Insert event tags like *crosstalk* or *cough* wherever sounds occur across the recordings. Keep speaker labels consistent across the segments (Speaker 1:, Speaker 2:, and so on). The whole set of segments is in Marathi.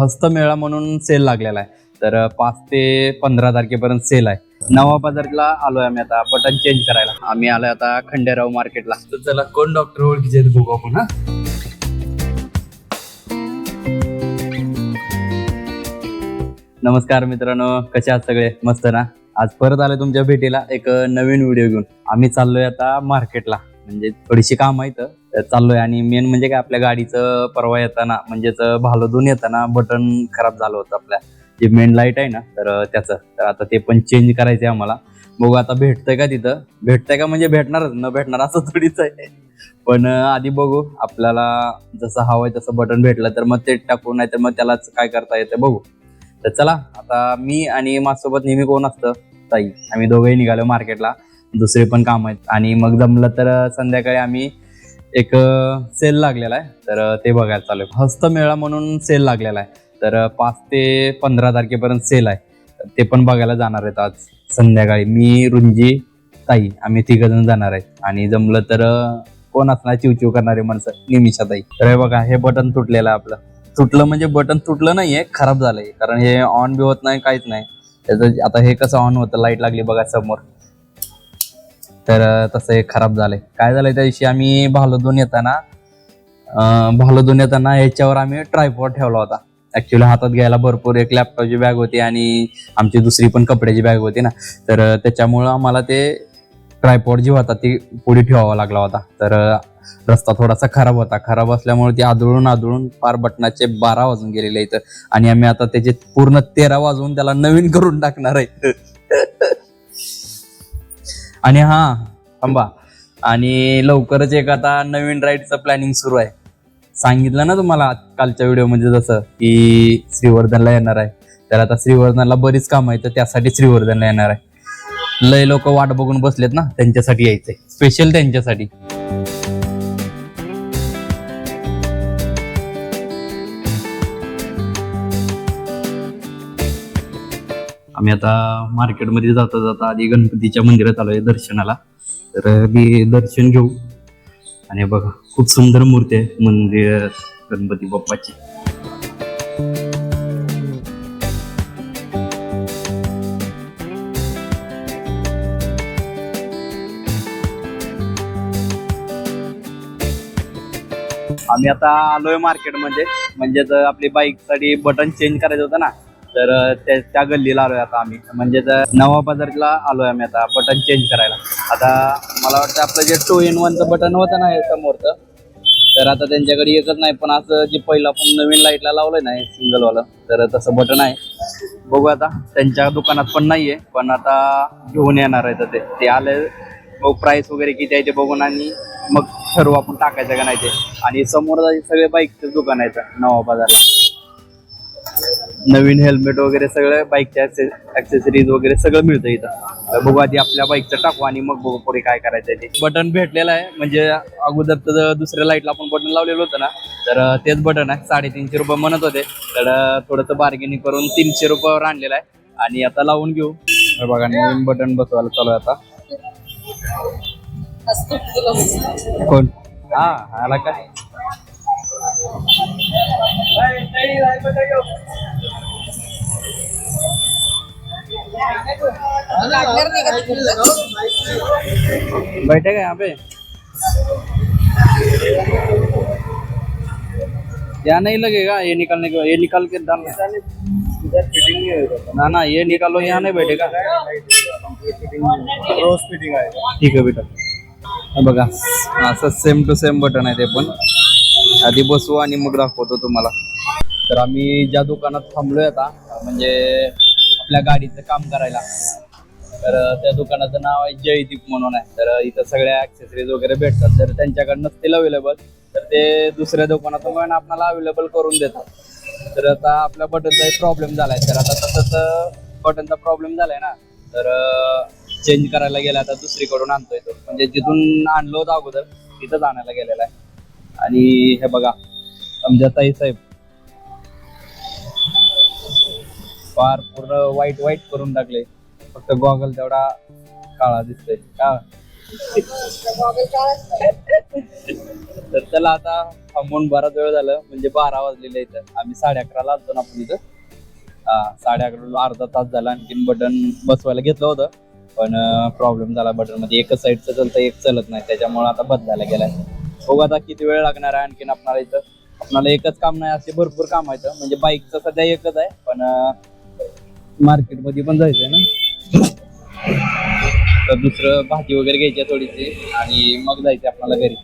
Speaker 1: हस्तमेळा म्हणून सेल लागलेला आहे. तर पाच ते पंधरा तारखेपर्यंत सेल आहे. नवा बाजारला आलोय आम्ही आता बटन चेंज करायला. आम्ही आलोय आता खंडेराव मार्केटला
Speaker 2: तर चला कोण डॉक्टर ओळखीचे आहेत बघू आपण हा?
Speaker 1: नमस्कार मित्रांनो कसे आहात सगळे? मस्त ना? आज परत आलोय तुमच्या भेटीला एक नवीन व्हिडिओ घेऊन. आम्ही चाललोय आता मार्केटला म्हणजे थोडीशी काम आहेत. तर चाललोय आणि मेन म्हणजे काय आपल्या गाडीचं परवा येताना म्हणजेच भालोदून येताना बटन खराब झालं होतं आपल्या. जे मेन लाइट आहे ना तर त्याचं. तर आता ते पण चेंज करायचं आहे आम्हाला. बघू आता भेटतंय का तिथं? भेटतंय का म्हणजे भेटणारच न भेटणार असं थोडीच आहे. पण आधी बघू आपल्याला जसं हवं आहे तसं बटन भेटलं तर मग ते टाकू नाही तर मग त्यालाच काय करता येतं बघू. तर चला आता मी आणि माझ्यासोबत नेहमी कोण असतं? ताई. आम्ही दोघंही निघालो मार्केटला. दुसरे पण काम आहेत. आणि मग जमलं तर संध्याकाळी आम्ही एक सेल लागलेला आहे. तर ते बघायला चालू आहे हस्तमेळा म्हणून सेल लागलेला आहे. तर पाच ते पंधरा तारखेपर्यंत सेल आहे. ते पण बघायला जाणार आहेत आज संध्याकाळी. मी रुंजी ताई आम्ही तिघजण जाणार आहेत. आणि जमलं तर कोण असणार? चिवचिव करणारे माणसं निमिषा ताई. तर हे बघा हे बटन तुटलेलं आहे आपलं. तुटलं म्हणजे बटन तुटलं नाहीये खराब झालंय. कारण हे ऑन बी होत नाही काहीच नाही. त्याचं आता हे कसं ऑन होतं लाइट लागली बघा समोर. तर तसं हे खराब झालंय. काय झालंय त्या दिवशी आम्ही भालोदून येताना अं, भालोदून येताना याच्यावर आम्ही ट्रायपॉड ठेवला होता. ऍक्च्युली हातात घ्यायला भरपूर एक लॅपटॉपची बॅग होती आणि आमची दुसरी पण कपड्याची बॅग होती ना. तर त्याच्यामुळं आम्हाला ते ट्रायपॉड जी होता ती पुढे ठेवावा लागला होता. तर रस्ता थोडासा खराब होता. खराब असल्यामुळे ती आदळून आदळून फार बटनाचे बारा वाजून गेलेले आहेत. आणि आम्ही आता त्याचे पूर्ण तेरा वाजवून त्याला नवीन करून टाकणार आहे. आणि हा थांबा. आणि लवकरच एक आता नवीन राईडचं प्लॅनिंग सुरू आहे. सांगितलं ना तुम्हाला कालच्या व्हिडिओमध्ये जसं की श्रीवर्धनला येणार आहे. तर आता श्रीवर्धनला बरीच कामं आहेत तर त्यासाठी श्रीवर्धनला येणार आहे. लय लोक वाट बघून बसलेत ना त्यांच्यासाठी यायचंय. स्पेशल त्यांच्यासाठी. आम्ही आता मार्केटमध्ये जाता जाता आधी गणपतीच्या मंदिरात आहे दर्शनाला. तर मी दर्शन घेऊ. आणि बघा खूप सुंदर मूर्ती आहे मंदिर गणपती बाप्पाची. आम्ही आता आलोय मार्केटमध्ये. म्हणजेच आपली बाईकसाठी बटन चेंज करायचं होतं ना. तर त्या त्या गल्लीला आलोय आता आम्ही. म्हणजे नवा बाजारला आलोय आम्ही आता बटन चेंज करायला. आता मला वाटतं आपलं जे टू इन वनचं बटन होतं ना समोरच समोरचं तर आता त्यांच्याकडे एकच नाही पण असं जे पहिलं आपण नवीन लाईटला लावलंय ना सिंगल वाला तर तसं बटन आहे. बघू आता त्यांच्या दुकानात पण नाहीये पण आता घेऊन येणार आहे तर ते. ते आले मग प्राईस वगैरे किती आहे ते बघून आणि मग ठरवू आपण टाकायचं का नाही ते. आणि समोर सगळे बाईकचं दुकान आहे नवा बाजारला. नवीन हेल्मेट वगैरे सगळं बाईकच्या ऍक्सेसरीज वगैरे सगळं मिळतं इथं. बघू आधी आपल्या बाईकचं टाकू आणि मग बघू पुढे काय करायचं ते. बटन भेटलेलं आहे. म्हणजे अगोदर तर दुसऱ्या लाईटला आपण बटन लावलेलं होतं ना तर तेच बटन आहे. साडेतीनशे रुपये म्हणत होते. तर थोडंसं बार्गेनिंग करून तीनशे रुपयावर आणलेलं आहे. आणि आता लावून घेऊ. बघा नवीन बटन बसवायला चालू आहे आता. कोण? हा आला काय बैठे का यहाँ पे। यहाँ नहीं लगेगा ये निकालने के ये निकाल के डाल ना ना ये निकालो यहाँ नहीं बैठेगा।
Speaker 2: रोज फिटिंग आहे
Speaker 1: ठीक आहे बेटा। बघा असं सेम टू सेम बटन आहे ते पण. आधी बसू आणि मग दाखवतो तुम्हाला. तर आम्ही ज्या दुकानात थांबलोय आता म्हणजे आपल्या गाडीचं काम करायला. तर त्या दुकानाचं नाव आहे जयदीप म्हणून आहे. तर इथं सगळ्या ऍक्सेसरीज वगैरे भेटतात. जर त्यांच्याकडे नसतील अवेलेबल तर ते दुसऱ्या दुकानातून पण आपल्याला अवेलेबल करून देतात. तर आता आपल्या बटनचा प्रॉब्लेम झालाय. तर आता तसंच बटनचा प्रॉब्लेम झालाय ना. तर चेंज करायला गेला आता दुसरीकडून आणतोय तो. म्हणजे जिथून आणलो होतं अगोदर तिथंच आणायला गेलेला आहे. आणि हे बघा आमच्या ताई साहेब फार पूर्ण वाईट वाईट करून टाकले. फक्त गॉगल तेवढा काळा दिसतोय. का? तर त्याला आता थांबून बराच वेळ झालं. म्हणजे बारा वाजलेले इथं आम्ही साडे अकराला आलतो ना आपण इथं. हा साडे अकराला अर्धा तास झाला. आणखीन बटन बसवायला घेतलं होतं. पण प्रॉब्लेम झाला बटनमध्ये. एकच साईडचं चलतं एक चलत नाही. त्याच्यामुळे आता बदलायला गेलाय. बघू आता किती वेळ लागणार आहे आणखीन आपणाला इथं. आपणाला एकच काम नाही असे भरपूर काम आहे म्हणजे बाईकचं सध्या एकच आहे. पण मार्केटमध्ये पण जायचंय ना? तर दुसरं भाजी वगैरे घ्यायची थोडीशी आणि मग जायचं आपल्याला घरी.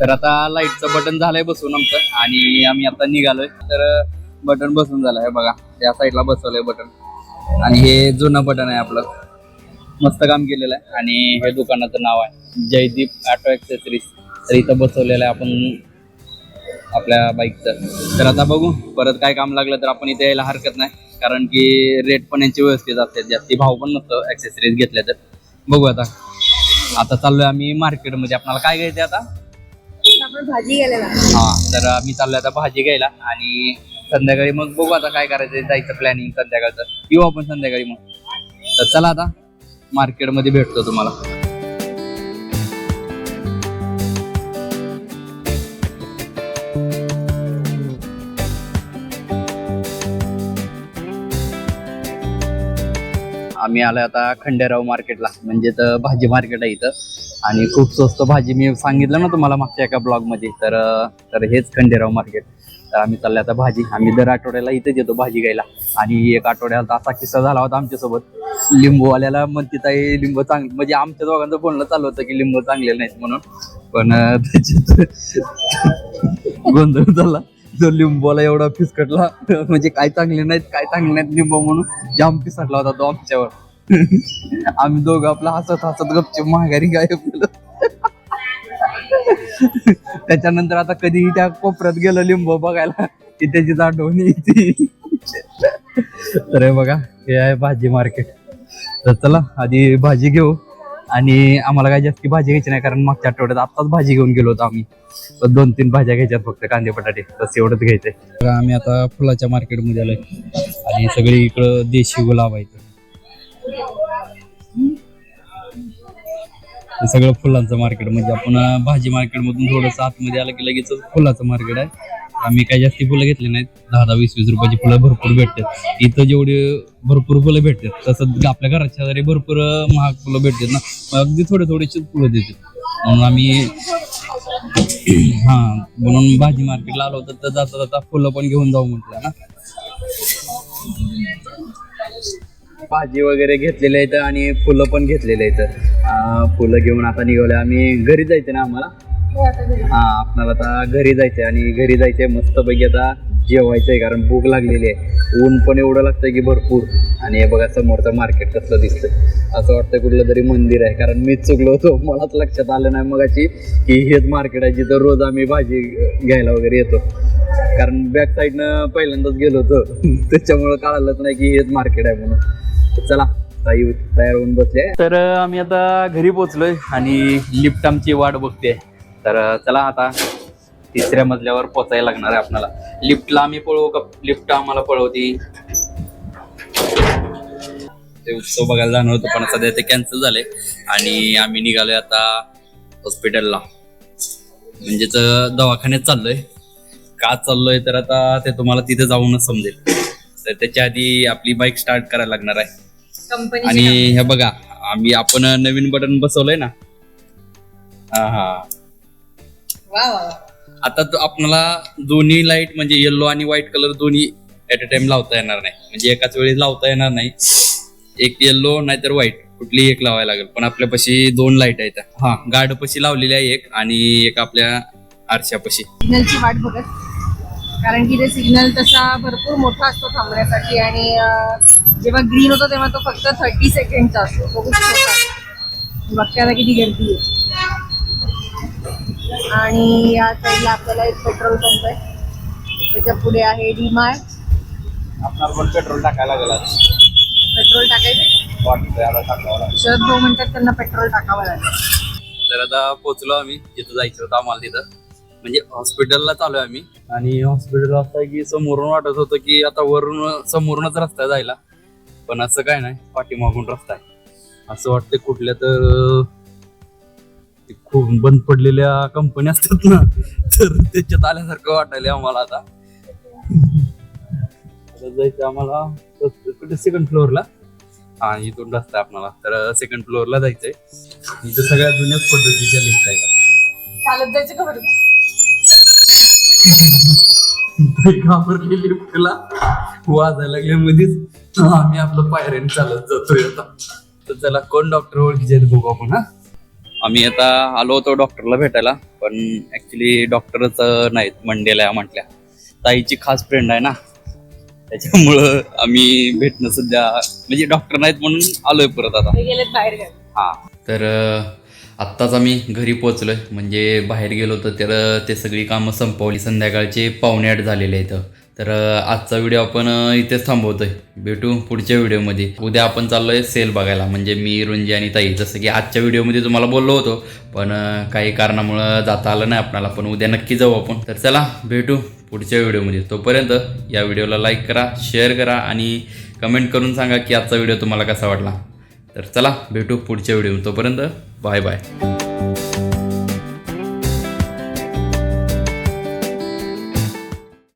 Speaker 1: तर आता लाईटचं बटन झालंय बसून आमचं आणि आम्ही आता निघालोय. तर बटन बसून झालंय बघा. या साईडला बसवलंय बटन. आणि हे जुनं बटन आहे आपलं. मस्त काम केलेलं आहे आणि हे दुकानाचं नाव आहे. जयदीप ऑटो ॲक्सेसरीज तर इथं बसवलेलं आहे आपण आपल्या बाईकचं तर आता बघू परत काय काम लागलं तर आपण इथे यायला हरकत नाही. कारण की रेट पण यांचे व्यवस्थित असतात जास्ती भाव पण नसतं ॲक्सेसरीज घेतल्या तर. बघू आता. आता चाललोय आम्ही मार्केटमध्ये आपल्याला काय घ्यायचं आता?
Speaker 3: आपण भाजी गेलेला
Speaker 1: हा तर आम्ही चाललोय आता भाजी घ्यायला. आणि संध्याकाळी मग बघू आता काय करायचं जायचं प्लॅनिंग संध्याकाळचं. येऊ आपण संध्याकाळी मग. तर चला आता मार्केटमध्ये भेटतो तुम्हाला. आम्ही आलो आता खंडेराव मार्केटला म्हणजे तर भाजी मार्केट आहे इथं. आणि खूप स्वस्त भाजी मी सांगितलं ना तुम्हाला मागच्या एका ब्लॉगमध्ये तर तर हेच खंडेराव मार्केट. तर आम्ही चाललोय आता भाजी. आम्ही दर आठवड्याला इथेच येतो भाजी घ्यायला. आणि एक आठवड्याला असा किस्सा झाला होता आमच्यासोबत. लिंबूवाल्याला म्हणते ताई लिंबू चांग म्हणजे आमच्या दोघांचं बोलणं चालू होतं की लिंबू चांगले नाहीत म्हणून. पण त्याच्यात *laughs* गोंधळ झाला. तो लिंबूला एवढा फिसकटला म्हणजे काय चांगले नाहीत काय चांगले नाहीत लिंबू म्हणून जाम फिसकटला होता तो आमच्यावर. *laughs* आम्ही दोघं आपला हसत हसत गपचे माघारी गायब *laughs* त्याच्यानंतर आता कधीही त्या कोपऱ्यात गेलो लिंबू बघायला की त्याची आठवणी येते. *laughs* तर बघा हे आहे भाजी मार्केट. तर चला आधी भाजी घेऊ. आणि आम्हाला काय जास्ती भाजी घ्यायची नाही कारण मागच्या आठवड्यात आत्ताच भाजी घेऊन गेलो होतो आम्ही. तर दोन तीन भाज्या घ्यायच्यात फक्त कांदे बटाटे. बस एवढंच घ्यायचंय. आम्ही आता फुलाच्या मार्केटमध्ये आलोय. आणि सगळी इकडं देशी गुलाब आहे सगळं फुलांचं मार्केट म्हणजे आपण भाजी मार्केट मधून थोडंसं आतमध्ये आलं की लगेच फुलाचं मार्केट आहे. आम्ही काही जास्ती फुलं घेतली नाहीत. दहा दहा वीस वीस रुपयाची फुलं भरपूर भेटतात. इथं जेवढी भरपूर फुलं भेटतात तसं आपल्या घराच्या शेजारी भरपूर महाग फुलं भेटतात ना. अगदी थोडे थोडेसे फुलं देतात. म्हणून आम्ही हा म्हणून भाजी मार्केटला आलो होतो तर जाता जाता फुलं पण घेऊन जाऊ म्हटलं ना. भाजी वगैरे घेतलेले आहेत आणि फुलं पण भुलं आहेत. फुलं घेऊन आता निघाले आम्ही घरी जायचं ना आम्हाला? हा आपल्याला आता घरी जायचंय आणि घरी जायचंय मस्त पैकी आता जेवायचंय कारण भूक लागलेली आहे. ऊन पण एवढं लागतंय की भरपूर. आणि हे बघा समोरचं मार्केट कसलं दिसतंय. असं वाटतं कुठलं तरी मंदिर आहे कारण मीच चुकलो होतो. मलाच लक्षात आलं नाही मगाची की हेच मार्केट आहे जिथं रोज आम्ही भाजी घ्यायला वगैरे येतो. कारण बॅक साईडनं पहिल्यांदाच गेलो होतो. *laughs* त्याच्यामुळं कळालंच नाही की हेच मार्केट आहे म्हणून. चला ताई तयार होऊन बसले. तर आम्ही आता घरी पोहोचलोय आणि लिफ्ट आमची वाट बघते. तर चला आता तिसऱ्या मजल्यावर पोचायला लागणार आहे आपल्याला. लिफ्टला आम्ही पळवू का? लिफ्ट आम्हाला पळवती. ते उत्सव बघायला जाणार होतो पण सध्या ते कॅन्सल झाले. आणि आम्ही निघालोय आता हॉस्पिटलला म्हणजेच दवाखान्यात चाललोय. का चाललोय तर आता ते तुम्हाला तिथे जाऊनच समजेल. तर त्याच्या आधी आपली बाईक स्टार्ट करायला लागणार आहे. आणि हे बघा आम्ही आपण नवीन बटन बसवलंय ना? हा हा.
Speaker 3: वा वा
Speaker 1: आता तो आपल्याला दोन्ही लाइट म्हणजे येल्लो आणि व्हाईट कलर दोन्ही ऍट अ टाइम लावता येणार नाही. म्हणजे एकाच वेळी लावता येणार नाही. एक येल्लो नाहीतर व्हाईट कुठली एक लावायला लागेल. पण आपल्यापाशी दोन लाइट आहेत. हा गार्डपाशी लावलेली आहे एक आणि एक आपल्या आरशापाशी
Speaker 3: सिग्नलची वाट बघत. कारण की ते सिग्नल तसा भरपूर मोठा असतो थांबण्यासाठी आणि अं, जेव्हा ग्रीन होतो तेव्हा तो फक्त थर्टी सेकंडचा असतो. तो खूप छोटा असतो. किती गर्दी आहे. आणि या साईडला आपल्याला एक पेट्रोल पंप आहे. त्याच्या पुढे आहे डीमार्ट
Speaker 1: पण पेट्रोल टाकायला लागला
Speaker 3: पेट्रोल टाकायचं? शरद भाऊ म्हणतात त्यांना पेट्रोल टाकावं लागेल.
Speaker 1: तर आता पोहोचलो आम्ही. जिथं जायचं होतं आम्हाला तिथं. म्हणजे हॉस्पिटलला चालू आहे आम्ही. आणि हॉस्पिटल असं आहे की समोरून वाटत होतं की आता वरून समोरूनच रस्ता आहे जायला. पण असं काय नाही. पाठीमागून रस्ता आहे. असं वाटतं कुठल्या तर ते खूप बंद पडलेल्या कंपन्या असतात ना तर त्याच्यात आल्यासारखं वाटायला आम्हाला आता. जायचं आम्हाला कुठे सेकंड फ्लोअरला हा इथून रस्ता आहे आपल्याला तर सेकंड फ्लोअरला जायचंय. इथं सगळ्या जुन्याच पद्धतीच्या लिफ्ट आहेत.
Speaker 3: चालत जायचं का बरं?
Speaker 1: घाबरली लिफ्टला वाजायला लागल्या मध्येच आम्ही आपलं पायऱ्याने चालत जातोय आता. तर चला कोण डॉक्टर ओळखीचे आहेत बघू आपण हा? आम्ही आता आलो होतो डॉक्टरला भेटायला पण ऍक्च्युली डॉक्टरच नाहीत मंडेला म्हटल्या. ताईची खास फ्रेंड आहे ना. त्याच्यामुळं आम्ही भेटणं सध्या म्हणजे डॉक्टर नाहीत म्हणून आलोय परत आता.
Speaker 3: बाहेर.
Speaker 1: हा. तर आत्ताच आम्ही घरी पोहोचलोय. म्हणजे बाहेर गेलो होतो तर अ, ते सगळी कामं संपवली. संध्याकाळचे पावणे आठ झालेले आहेत. तर आजचा व्हिडिओ आपण इथेच इथेच थांबवतोय. भेटू पुढच्या व्हिडिओमध्ये उद्या आपण चाललो आहे सेल बघायला. म्हणजे मी रुंजी आणि ताई. जसं की आजच्या व्हिडिओमध्ये तुम्हाला बोललो होतो पण काही कारणामुळं जाता आलं नाही आपणाला पण उद्या नक्की जाऊ आपण. तर चला भेटू पुढच्या व्हिडिओमध्ये तोपर्यंत या व्हिडिओला लाईक करा शेअर करा आणि कमेंट करून सांगा की आजचा व्हिडिओ तुम्हाला कसा वाटला. तर चला भेटू पुढच्या व्हिडिओ तोपर्यंत बाय बाय